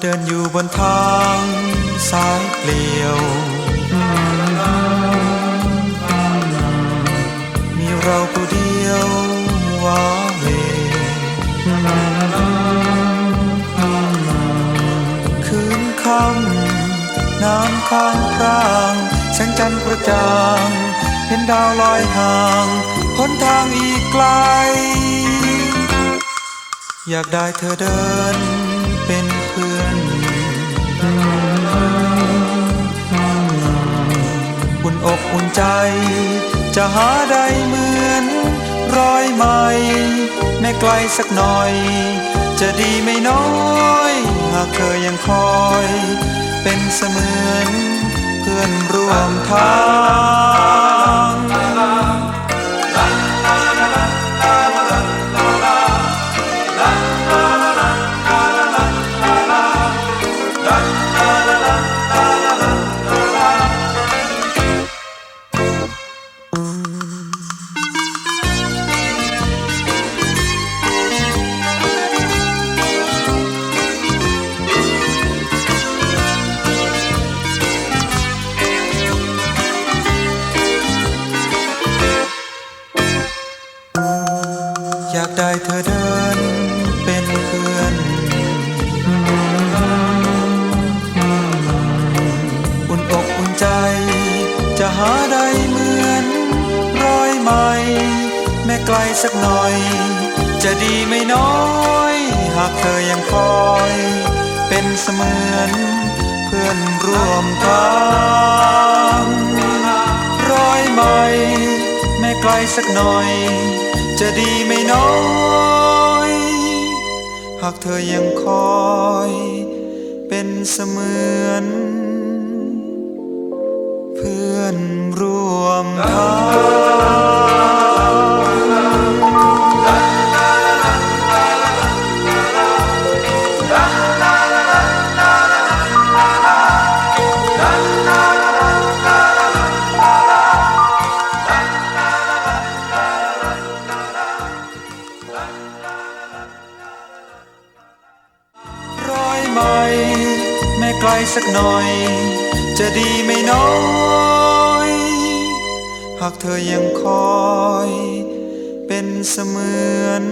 เดินอยู่บนทางสายเปลี่ยว มีเราผู้เดียวว้าเวคืนค่ำน้ำข้างพรางแสงจันทร์ประจาง เห็นดาวลอยห่างพ้นทางอีกไกล อยากได้เธอเดินเป็นเพื่อ อุ่นใจ จะหาได้เหมือนรอยไหมไม่ไกลสักหน่อย จะดีไม่น้อยหากเธอยังคอย เป็นเสมือนเพื่อนร่วมทาง อยากได้เธอเดินเป็นเพื่อน อุ่นอกอุ่นใจ จะหาได้เหมือนรอยไหมแม้ไกลสักหน่อย จะดีไม่น้อย หากเธอยังคอย เป็นเสมือนเพื่อนร่วมทางรอยไหมแม้ไกลสักหน่อย จะดีไม่น้อย หากเธอยังคอย เป็นเสมือน เพื่อนร่วม ไหมแม้ไกลสักหน่อย จะดีไม่น้อย หากเธอยังคอย เป็นเสมือน